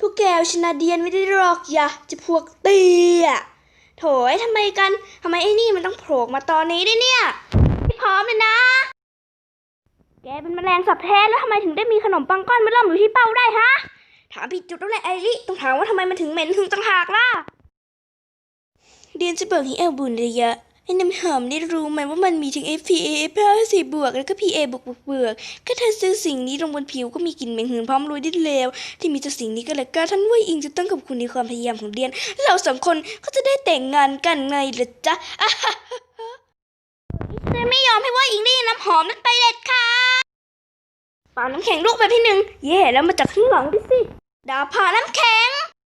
พวกแกเอาชนะเดียนไม่ได้หรอกอย่าจะพวกเตี้ยโถยทำไมกันทำไมไอ้นี่มันต้องโผล่มาตอนนี้ด้วยเนี่ยไม่พร้อมเลยนะ แกเป็นแมลงสับแท้แล้วทำไมถึงได้มีขนมปังก้อนมาล่อมอยู่ที่เป้าได้ฮะถามผิดจุดแล้วแหละไอริต้องถามว่าทำไมมันถึงเหม็นถึงต่างหากล่ะเดียนจะเบอกให้เอาบุญระยะ ให้น้ำหอมได้รู้ไหมว่ามันมีถึง FPA F54 บวกแล้วก็ PA บวกบวกบวกก็เธอซื้อสิ่งนี้ลงบนผิวก็มีกลิ่นเหม็นหืนพร้อมโรยด้วยเลวที่มีแต่สิ่งนี้ก็แล้วก็ท่านเว่ยอิงจะต้องขอบคุณในความพยายามของเดียน เราสองคนก็จะได้แต่งงานกันไงล่ะจ๊ะอะฮะฮะฮะจะไม่ยอมให้เว่าอิงได้น้ำหอมนั้นไปเด็ดค่ะเป่าน้ำแข็งลูกแบบที่หนึ่งแย่แล้วมาจากข้างหลังดิสิดาผ่าน้ำแข็ง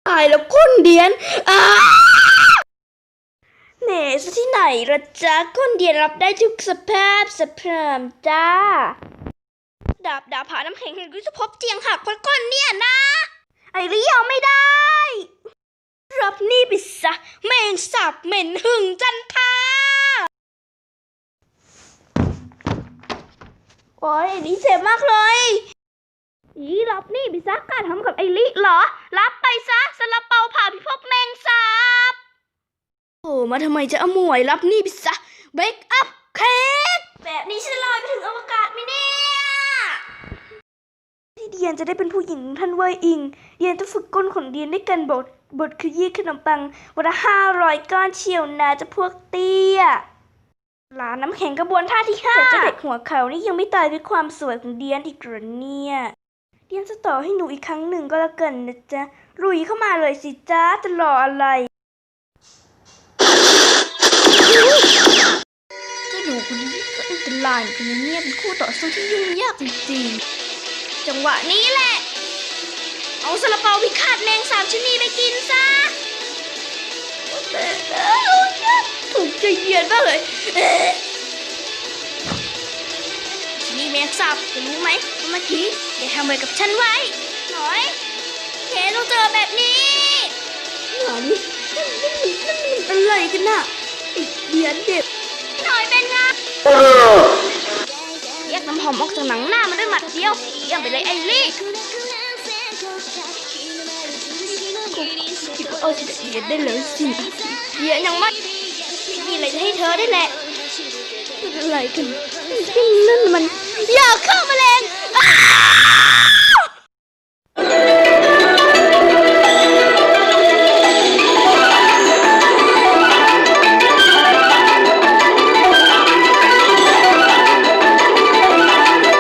ตายแล้วก้นเดียนอ้าแหน่ ซะที่ไหนละจ๊ะก้นเดียนรับได้ทุกสภาพสะพรามจ้าดาบดาบผาน้ำแข็งเห็นกุจะพบเจียงหักพันก้อนเนี่ยนะ ไอ้ริยอมไม่ได้ รับนี่ไปซะแมงสับเหม็นหึงจันทราโอ้ยไอ้นี่เจ็บมากเลย อีรับนี่ไปซะกล้ารทำ โอ้มาทำไมจะเอาหมวยรับนี่ไปซะเบรกอัพเค้กแบบนี้ฉันลอยไปถึงอวกาศไหมเนี่ยที่เดียนจะได้เป็นผู้หญิงท่านเวยอิง เดียนต้องฝึกก้นของเดียนด้วยกันบทบทคือยี่ขนมปังวันละห้าร้อยก้อนเชียวนะจะพวกเตี้ยร้านน้ำแข็งกระบวนท่าที่ห้าแต่เจ้าเด็กหัวเขานี่ยังไม่ตายด้วยความสวยของเดียนอีกหรอเนี่ย เดียนจะต่อให้หนูอีกครั้งหนึ่งก็แล้วกันนะจ๊ะลุยเข้ามาเลยสิจ้าจะรออะไร เจ้าหนูคนนี้ก็อันตรายเหมือนนนะเนี่ยเป็นคู่ต่อสู้ที่ยุ่งยากจริงๆจังหวะนี้แหละ เอาซาลาเปาพิฆาตแมงสาบชนีไปกินซะถูกใจเยียนมากเลยชนีแมงสาบจะรู้ไหมว่าเมื่อกี้แกทำอะไรกับฉันไว้ หน่อยแกต้องเจอแบบนี้หน่อยนี่นั่นมันนั่นมันอะไรกันน่ะไอ้เดียนเด็ก อมออกจากหนังหน้ามันด้วยหมัดเดียวเยี่ยมไปเลยไอลี่คิดว่าเออจะเดียนได้เลยสิเดียนยังไม่มีอะไรจะให้เธอได้แหละอะไรกัน